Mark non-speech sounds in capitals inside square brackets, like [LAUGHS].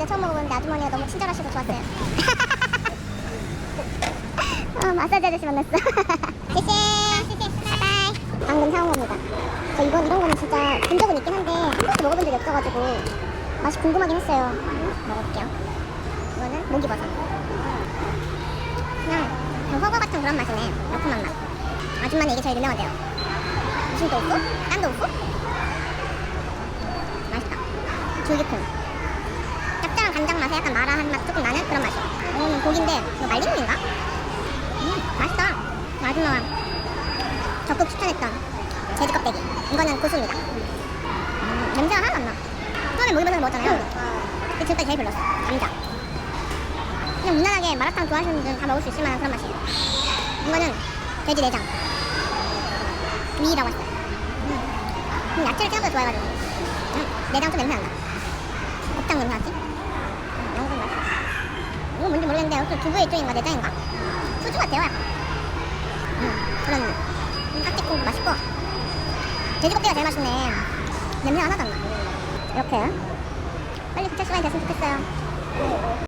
그때 처음 먹어봤는데 아주머니가 너무 친절하셔서 좋았어요. [LAUGHS] 어, 마사지 아저씨 만났어. [LAUGHS] 제쌤. 바이. 방금 사온 겁니다. 저 이건 이런 거는 진짜 본 적은 있긴 한데 한 번도 먹어본 적이 없어가지고 맛이 궁금하긴 했어요. 먹어볼게요. 이거는 모기 버섯. 그냥 허거 같은 그런 맛이네. 매콤한 맛. 아줌마는 이게 제일 유명하대요. 무슨 또 없고? 딴도 없고? 맛있다. 조개콩. 간장 맛에 약간 마라한 맛 조금 나는 그런 맛이야. 이거는 고기인데 이거 말린인가? 음, 맛있다. 마지막에 적극 추천했던 돼지 껍데기. 이거는 고수입니다. 음, 냄새가 하나도 안 나. 처음에 목이버섯 먹었잖아요. 근데 지금까지 제일 별로였어. 감자. 그냥 무난하게 마라탕 좋아하시는 분들은 다 먹을 수 있을 만한 그런 맛이에요. 이거는 돼지 내장. 미라고 했어요. 음, 야채를 생각보다 좋아해가지고. 음, 내장 좀 냄새 난다. 곱창 냄새 나지? 음, 너무 맛있어. 이거 뭔지 모르겠는데 혹시 두부의 일종인가 내장인가? 수주 같아요 약간. 음, 그런 음, 깍지콩도 맛있고 돼지 껍데기가 제일 맛있네. 냄새 하나도 안 나. 이렇게 빨리 도착 시간이 됐으면 좋겠어요.